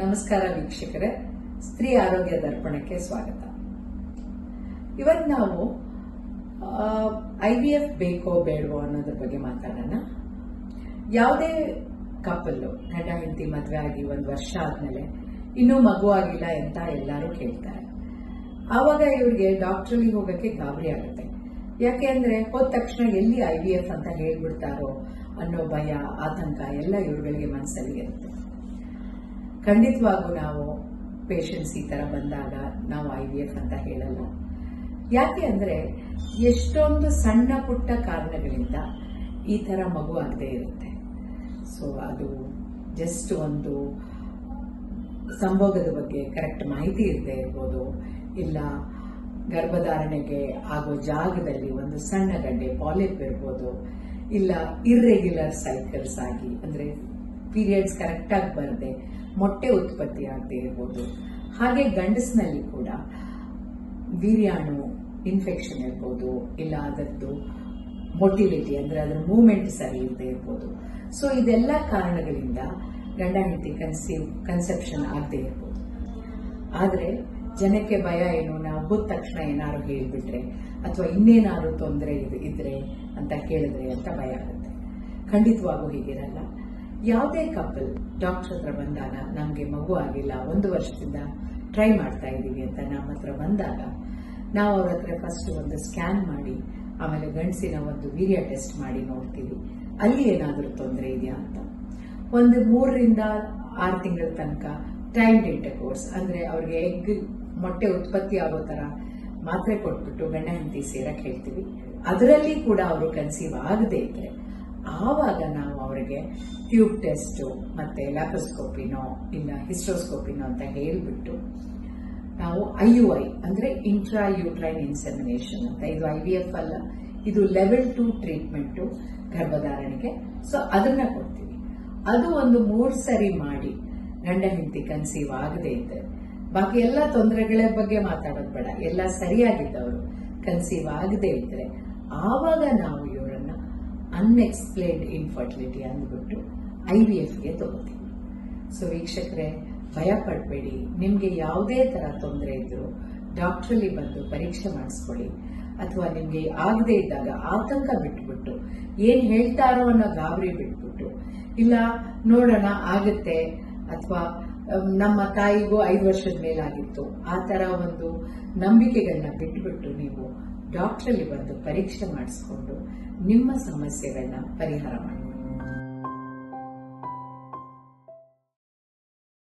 ನಮಸ್ಕಾರ ವೀಕ್ಷಕರೇ. ಸ್ತ್ರೀ ಆರೋಗ್ಯ ದರ್ಪಣಕ್ಕೆ ಸ್ವಾಗತ. ಇವತ್ತು ನಾವು ಐ ವಿ ಎಫ್ ಬೇಕೋ ಬೇಡವೋ ಅನ್ನೋದ್ರ ಬಗ್ಗೆ ಮಾತಾಡೋಣ. ಯಾವುದೇ ಕಪಲ್ಲು ಗಂಡ ಹೆಂಡತಿ ಮದುವೆ ಆಗಿ ಒಂದು ವರ್ಷ ಆದ್ಮೇಲೆ ಇನ್ನೂ ಮಗು ಆಗಿಲ್ಲ ಅಂತ ಎಲ್ಲರೂ ಕೇಳ್ತಾರೆ. ಆವಾಗ ಇವ್ರಿಗೆ ಡಾಕ್ಟ್ರಲ್ಲಿ ಹೋಗಕ್ಕೆ ಗಾಬರಿ ಆಗುತ್ತೆ. ಯಾಕೆ ಅಂದ್ರೆ ಹೋದ ತಕ್ಷಣ ಎಲ್ಲಿ ಐ ವಿ ಎಫ್ ಅಂತ ಹೇಳ್ಬಿಡ್ತಾರೋ ಅನ್ನೋ ಭಯ ಆತಂಕ ಎಲ್ಲ ಇವ್ರುಗಳಿಗೆ ಮನಸ್ಸಲ್ಲಿ ಇರುತ್ತೆ. ಖಂಡಿತವಾಗೂ ನಾವು ಪೇಷಂಟ್ಸ್ ಈ ಥರ ಬಂದಾಗ ನಾವು ಐ ಅಂತ ಹೇಳಲ್ಲ. ಯಾಕೆ ಅಂದ್ರೆ ಎಷ್ಟೊಂದು ಸಣ್ಣ ಪುಟ್ಟ ಕಾರಣಗಳಿಂದ ಈ ತರ ಮಗು ಆಗದೇ ಇರುತ್ತೆ. ಸೊ ಅದು ಜಸ್ಟ್ ಒಂದು ಸಂಭೋಗದ ಬಗ್ಗೆ ಕರೆಕ್ಟ್ ಮಾಹಿತಿ ಇರದೆ ಇರ್ಬೋದು. ಇಲ್ಲ ಗರ್ಭಧಾರಣೆಗೆ ಆಗೋ ಜಾಗದಲ್ಲಿ ಒಂದು ಸಣ್ಣ ಗಡ್ಡೆ ಪಾಲಿಪ್ ಇರ್ಬೋದು. ಇಲ್ಲ ಇರ್ರೆಗ್ಯುಲರ್ ಸೈಕಲ್ಸ್ ಆಗಿ, ಅಂದ್ರೆ ಪೀರಿಯಡ್ಸ್ ಕರೆಕ್ಟ್ ಆಗಿ ಬರದೆ, ಮೊಟ್ಟೆ ಉತ್ಪತ್ತಿ ಆಗದೆ ಇರ್ಬೋದು. ಹಾಗೆ ಗಂಡಸಿನಲ್ಲಿ ಕೂಡ ವೀರ್ಯಾಣು ಇನ್ಫೆಕ್ಷನ್ ಇರ್ಬೋದು, ಇಲ್ಲ ಅದರದ್ದು ಮೊಟಿಲಿಟಿ ಅಂದ್ರೆ ಅದರ ಮೂವ್ಮೆಂಟ್ ಸರಿ ಇಲ್ಲದೆ ಇರ್ಬೋದು. ಸೊ ಇದೆಲ್ಲ ಕಾರಣಗಳಿಂದ ಗಂಡ ಹೆಂಡತಿ ಕನ್ಸೀವ್ ಕನ್ಸೆಪ್ಷನ್ ಆಗದೆ ಇರ್ಬೋದು. ಆದ್ರೆ ಜನಕ್ಕೆ ಭಯ ಏನು? ಹೋದ ತಕ್ಷಣ ಏನಾದ್ರು ಹೇಳಿಬಿಟ್ರೆ ಅಥವಾ ಇನ್ನೇನಾದ್ರು ತೊಂದರೆ ಇದ್ರೆ ಅಂತ ಕೇಳಿದ್ರೆ ಅಂತ ಭಯ ಆಗುತ್ತೆ. ಖಂಡಿತವಾಗೂ ಹೀಗಿರಲ್ಲ. ಯಾವುದೇ ಕಪಲ್ ಡಾಕ್ಟರ್ ಹತ್ರ ಬಂದಾಗ, ನಮಗೆ ಮಗು ಆಗಿಲ್ಲ, ಒಂದು ವರ್ಷದಿಂದ ಟ್ರೈ ಮಾಡ್ತಾ ಇದ್ದೀವಿ ಅಂತ ನಮ್ಮ ಹತ್ರ ಬಂದಾಗ, ನಾವು ಅವ್ರ ಹತ್ರ ಫಸ್ಟ್ ಒಂದು ಸ್ಕ್ಯಾನ್ ಮಾಡಿ, ಆಮೇಲೆ ಗಂಡಸಿನ ಒಂದು ವೀರ್ಯ ಟೆಸ್ಟ್ ಮಾಡಿ ನೋಡ್ತೀವಿ. ಅಲ್ಲಿ ಏನಾದರೂ ತೊಂದರೆ ಇದೆಯಾ ಅಂತ. ಒಂದು ಮೂರರಿಂದ ಆರು ತಿಂಗಳ ತನಕ ಟೈಮ್ ಇಂಟರ್ಕೋರ್ಸ್ ಅಂದ್ರೆ ಅವ್ರಿಗೆ ಎಗ್ ಮೊಟ್ಟೆ ಉತ್ಪತ್ತಿ ಆಗೋ ಥರ ಮಾತ್ರೆ ಕೊಟ್ಬಿಟ್ಟು ಗಂಡ ಹೆಂಡತಿ ಸೇರಕ್ಕೆ ಹೇಳ್ತೀವಿ. ಅದರಲ್ಲಿ ಕೂಡ ಅವರು ಕನ್ಸೀವ್ ಆಗದೆ ಇದ್ರೆ ಆವಾಗ ನಾವು ಅವರಿಗೆ ಟ್ಯೂಬ್ ಟೆಸ್ಟ್ ಮತ್ತೆ ಲ್ಯಾಪ್ರೋಸ್ಕೋಪಿನೋ ಇಲ್ಲ ಹಿಸ್ಟ್ರೋಸ್ಕೋಪಿನೋ ಅಂತ ಹೇಳಿಬಿಟ್ಟು ನಾವು ಐ ಯು ಐ ಅಂದ್ರೆ ಇಂಟ್ರಾ ಯೂಟ್ರೈನ್ ಇನ್ಸೆಮಿನೇಷನ್ ಅಂತ. ಇದು ಐ ವಿ ಎಫ್ ಅಲ್ಲ. ಇದು ಲೆವೆಲ್ ಟು ಟ್ರೀಟ್ಮೆಂಟ್ ಗರ್ಭಧಾರಣೆಗೆ. ಸೊ ಅದನ್ನ ಕೊಡ್ತೀವಿ. ಅದು ಒಂದು ಮೂರು ಸರಿ ಮಾಡಿ ಗಂಡ ಹೆಂಡತಿ ಕನ್ಸೀವ್ ಆಗದೆ ಇದ್ರೆ ಬಾಕಿ ಎಲ್ಲ ತೊಂದರೆಗಳ ಬಗ್ಗೆ ಮಾತಾಡೋದು ಬೇಡ. ಎಲ್ಲ ಸರಿಯಾಗಿದ್ದವರು ಕನ್ಸೀವ್ ಆಗದೆ ಇದ್ರೆ ಆವಾಗ ನಾವು ಇವರನ್ನ ಅನ್ಎಕ್ಸ್ಪ್ಲೇನ್ಡ್ ಇನ್ಫರ್ಟಿಲಿಟಿ ಅಂದ್ಬಿಟ್ಟು ಐ ವಿ ಎಫ್ಗೆ ತಗೋತೀವಿ. ಸೊ ವೀಕ್ಷಕರೇ ಭಯ ಪಡಬೇಡಿ ನಿಮಗೆ ಯಾವುದೇ ತರ ತೊಂದರೆ ಇದ್ದರೂ ಡಾಕ್ಟ್ರಲ್ಲಿ ಬಂದು ಪರೀಕ್ಷೆ ಮಾಡಿಸ್ಕೊಳ್ಳಿ. ಅಥವಾ ನಿಮಗೆ ಆಗದೆ ಇದ್ದಾಗ ಆತಂಕ ಬಿಟ್ಬಿಟ್ಟು ಏನು ಹೇಳ್ತಾರೋ ಅನ್ನೋ ಗಾಬರಿ ಬಿಟ್ಬಿಟ್ಟು, ಇಲ್ಲ ನೋಡೋಣ, ಆಗುತ್ತೆ, ಅಥವಾ ನಮ್ಮ ತಾಯಿಗೂ ಐದು ವರ್ಷದ ಮೇಲಾಗಿತ್ತು. ಆ ತರ ಒಂದು ನಂಬಿಕೆಗಳನ್ನ ಬಿಟ್ಟುಬಿಟ್ಟು ನೀವು ಡಾಕ್ಟ್ರಲ್ಲಿ ಬಂದು ಪರೀಕ್ಷೆ ಮಾಡಿಸ್ಕೊಂಡು ನಿಮ್ಮ ಸಮಸ್ಯೆಗಳನ್ನ ಪರಿಹಾರ ಮಾಡಿ.